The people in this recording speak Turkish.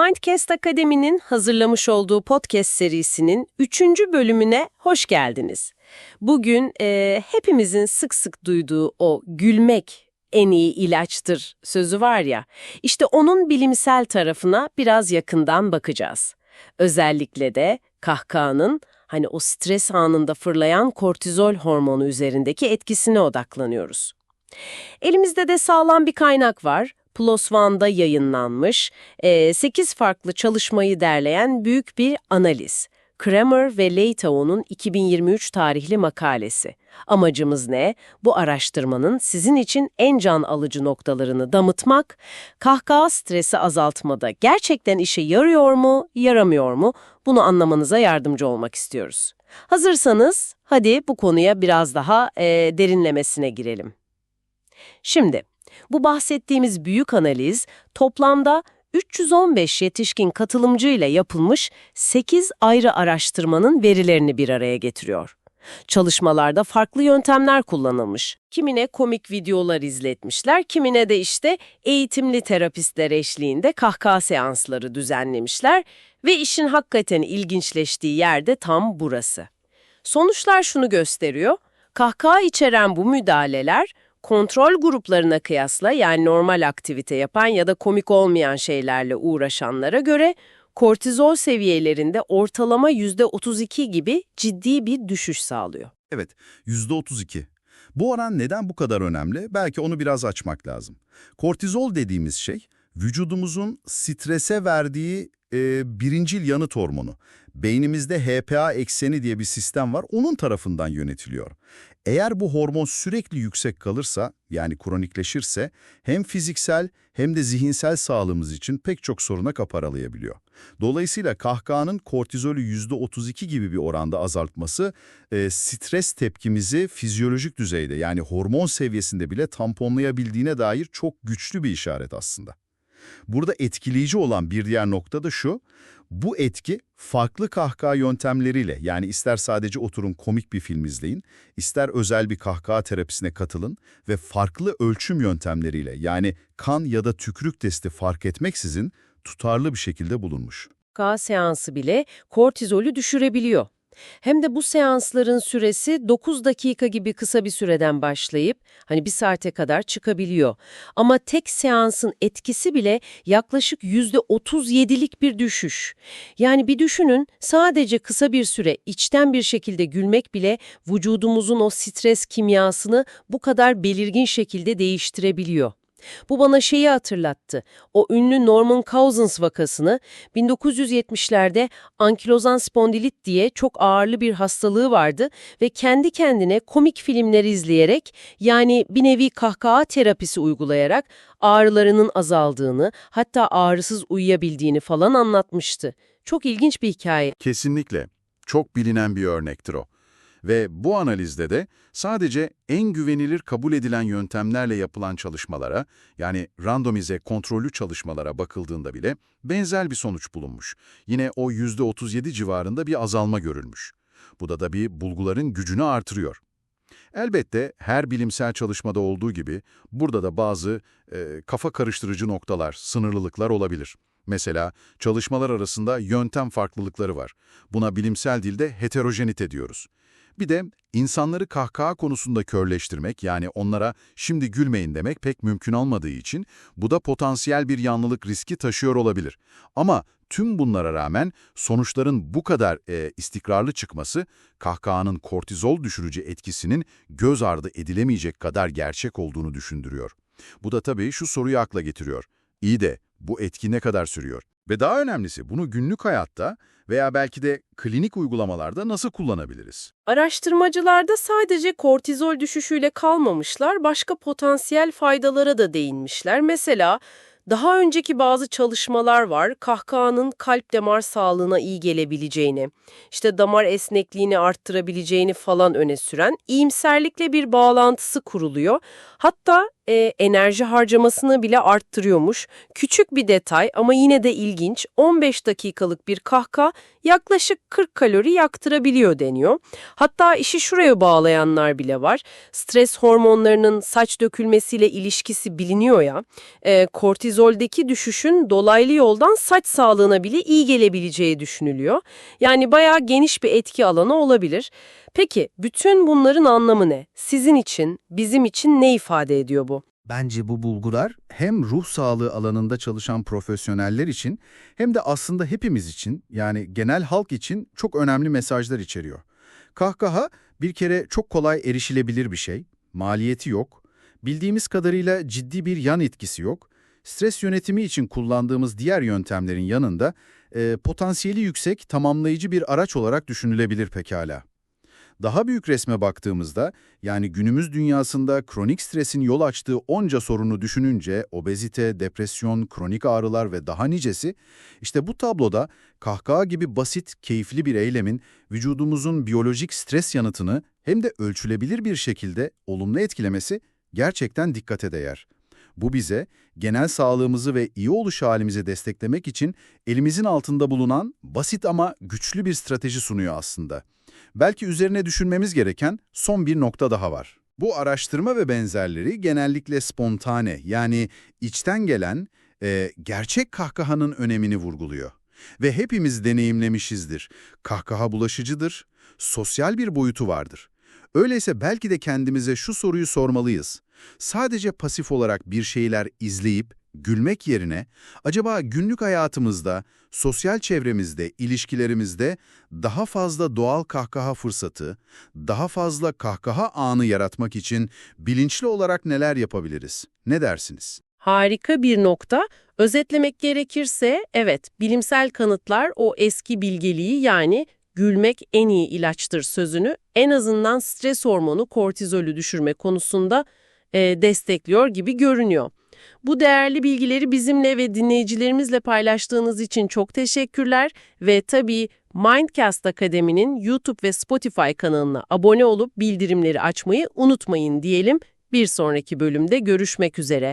Mindcast Akademi'nin hazırlamış olduğu podcast serisinin 3. bölümüne hoş geldiniz. Bugün e, hepimizin sık sık duyduğu o gülmek en iyi ilaçtır sözü var ya, işte onun bilimsel tarafına biraz yakından bakacağız. Özellikle de kahkahanın hani o stres anında fırlayan kortizol hormonu üzerindeki etkisine odaklanıyoruz. Elimizde de sağlam bir kaynak var. PLOS ONE'da yayınlanmış, 8 farklı çalışmayı derleyen büyük bir analiz. Kramer ve Leitau'nun 2023 tarihli makalesi. Amacımız ne? Bu araştırmanın sizin için en can alıcı noktalarını damıtmak, kahkaha stresi azaltmada gerçekten işe yarıyor mu, yaramıyor mu? Bunu anlamanıza yardımcı olmak istiyoruz. Hazırsanız hadi bu konuya biraz daha e, derinlemesine girelim. Şimdi bu bahsettiğimiz büyük analiz toplamda 315 yetişkin katılımcıyla yapılmış 8 ayrı araştırmanın verilerini bir araya getiriyor. Çalışmalarda farklı yöntemler kullanılmış. Kimine komik videolar izletmişler, kimine de işte eğitimli terapistler eşliğinde kahkaha seansları düzenlemişler ve işin hakikaten ilginçleştiği yerde tam burası. Sonuçlar şunu gösteriyor, kahkaha içeren bu müdahaleler kontrol gruplarına kıyasla yani normal aktivite yapan ya da komik olmayan şeylerle uğraşanlara göre kortizol seviyelerinde ortalama %32 gibi ciddi bir düşüş sağlıyor. Evet, %32. Bu oran neden bu kadar önemli? Belki onu biraz açmak lazım. Kortizol dediğimiz şey, vücudumuzun strese verdiği e, birincil yanıt hormonu. Beynimizde HPA ekseni diye bir sistem var, onun tarafından yönetiliyor. Eğer bu hormon sürekli yüksek kalırsa, yani kronikleşirse, hem fiziksel hem de zihinsel sağlığımız için pek çok soruna kaparalayabiliyor. Dolayısıyla kahkahanın kortizolü %32 gibi bir oranda azaltması, e, stres tepkimizi fizyolojik düzeyde yani hormon seviyesinde bile tamponlayabildiğine dair çok güçlü bir işaret aslında. Burada etkileyici olan bir diğer nokta da şu, bu etki farklı kahkaha yöntemleriyle yani ister sadece oturun komik bir film izleyin, ister özel bir kahkaha terapisine katılın ve farklı ölçüm yöntemleriyle yani kan ya da tükürük testi fark etmeksizin tutarlı bir şekilde bulunmuş. Kahkaha seansı bile kortizolü düşürebiliyor. Hem de bu seansların süresi 9 dakika gibi kısa bir süreden başlayıp hani bir saate kadar çıkabiliyor. Ama tek seansın etkisi bile yaklaşık %37'lik bir düşüş. Yani bir düşünün sadece kısa bir süre içten bir şekilde gülmek bile vücudumuzun o stres kimyasını bu kadar belirgin şekilde değiştirebiliyor. Bu bana şeyi hatırlattı. O ünlü Norman Cousins vakasını 1970'lerde ankilozan spondilit diye çok ağırlı bir hastalığı vardı ve kendi kendine komik filmler izleyerek yani bir nevi kahkaha terapisi uygulayarak ağrılarının azaldığını hatta ağrısız uyuyabildiğini falan anlatmıştı. Çok ilginç bir hikaye. Kesinlikle. Çok bilinen bir örnektir o. Ve bu analizde de sadece en güvenilir kabul edilen yöntemlerle yapılan çalışmalara, yani randomize kontrollü çalışmalara bakıldığında bile benzer bir sonuç bulunmuş. Yine o %37 civarında bir azalma görülmüş. Bu da da bir bulguların gücünü artırıyor. Elbette her bilimsel çalışmada olduğu gibi burada da bazı e, kafa karıştırıcı noktalar, sınırlılıklar olabilir. Mesela çalışmalar arasında yöntem farklılıkları var. Buna bilimsel dilde heterojenite diyoruz. Bir de insanları kahkaha konusunda körleştirmek yani onlara şimdi gülmeyin demek pek mümkün olmadığı için bu da potansiyel bir yanlılık riski taşıyor olabilir. Ama tüm bunlara rağmen sonuçların bu kadar e, istikrarlı çıkması kahkahanın kortizol düşürücü etkisinin göz ardı edilemeyecek kadar gerçek olduğunu düşündürüyor. Bu da tabii şu soruyu akla getiriyor. İyi de bu etki ne kadar sürüyor? Ve daha önemlisi bunu günlük hayatta veya belki de klinik uygulamalarda nasıl kullanabiliriz? Araştırmacılarda sadece kortizol düşüşüyle kalmamışlar, başka potansiyel faydalara da değinmişler. Mesela daha önceki bazı çalışmalar var, kahkahanın kalp damar sağlığına iyi gelebileceğini, işte damar esnekliğini arttırabileceğini falan öne süren iyimserlikle bir bağlantısı kuruluyor. Hatta e, enerji harcamasını bile arttırıyormuş. Küçük bir detay ama yine de ilginç. 15 dakikalık bir kahkaha yaklaşık 40 kalori yaktırabiliyor deniyor. Hatta işi şuraya bağlayanlar bile var. Stres hormonlarının saç dökülmesiyle ilişkisi biliniyor ya. E, kortizoldeki düşüşün dolaylı yoldan saç sağlığına bile iyi gelebileceği düşünülüyor. Yani bayağı geniş bir etki alanı olabilir. Peki bütün bunların anlamı ne? Sizin için, bizim için ne ifade ediyor bu? Bence bu bulgular hem ruh sağlığı alanında çalışan profesyoneller için hem de aslında hepimiz için yani genel halk için çok önemli mesajlar içeriyor. Kahkaha bir kere çok kolay erişilebilir bir şey, maliyeti yok, bildiğimiz kadarıyla ciddi bir yan etkisi yok, stres yönetimi için kullandığımız diğer yöntemlerin yanında e, potansiyeli yüksek tamamlayıcı bir araç olarak düşünülebilir pekala. Daha büyük resme baktığımızda, yani günümüz dünyasında kronik stresin yol açtığı onca sorunu düşününce, obezite, depresyon, kronik ağrılar ve daha nicesi, işte bu tabloda kahkaha gibi basit, keyifli bir eylemin vücudumuzun biyolojik stres yanıtını hem de ölçülebilir bir şekilde olumlu etkilemesi gerçekten dikkate değer. Bu bize genel sağlığımızı ve iyi oluş halimizi desteklemek için elimizin altında bulunan basit ama güçlü bir strateji sunuyor aslında. Belki üzerine düşünmemiz gereken son bir nokta daha var. Bu araştırma ve benzerleri genellikle spontane yani içten gelen e, gerçek kahkahanın önemini vurguluyor. Ve hepimiz deneyimlemişizdir. Kahkaha bulaşıcıdır, sosyal bir boyutu vardır. Öyleyse belki de kendimize şu soruyu sormalıyız. Sadece pasif olarak bir şeyler izleyip gülmek yerine acaba günlük hayatımızda, sosyal çevremizde, ilişkilerimizde daha fazla doğal kahkaha fırsatı, daha fazla kahkaha anı yaratmak için bilinçli olarak neler yapabiliriz? Ne dersiniz? Harika bir nokta. Özetlemek gerekirse, evet, bilimsel kanıtlar o eski bilgeliği yani gülmek en iyi ilaçtır sözünü en azından stres hormonu kortizolü düşürme konusunda e, destekliyor gibi görünüyor. Bu değerli bilgileri bizimle ve dinleyicilerimizle paylaştığınız için çok teşekkürler ve tabii Mindcast Akademi'nin YouTube ve Spotify kanalına abone olup bildirimleri açmayı unutmayın diyelim. Bir sonraki bölümde görüşmek üzere.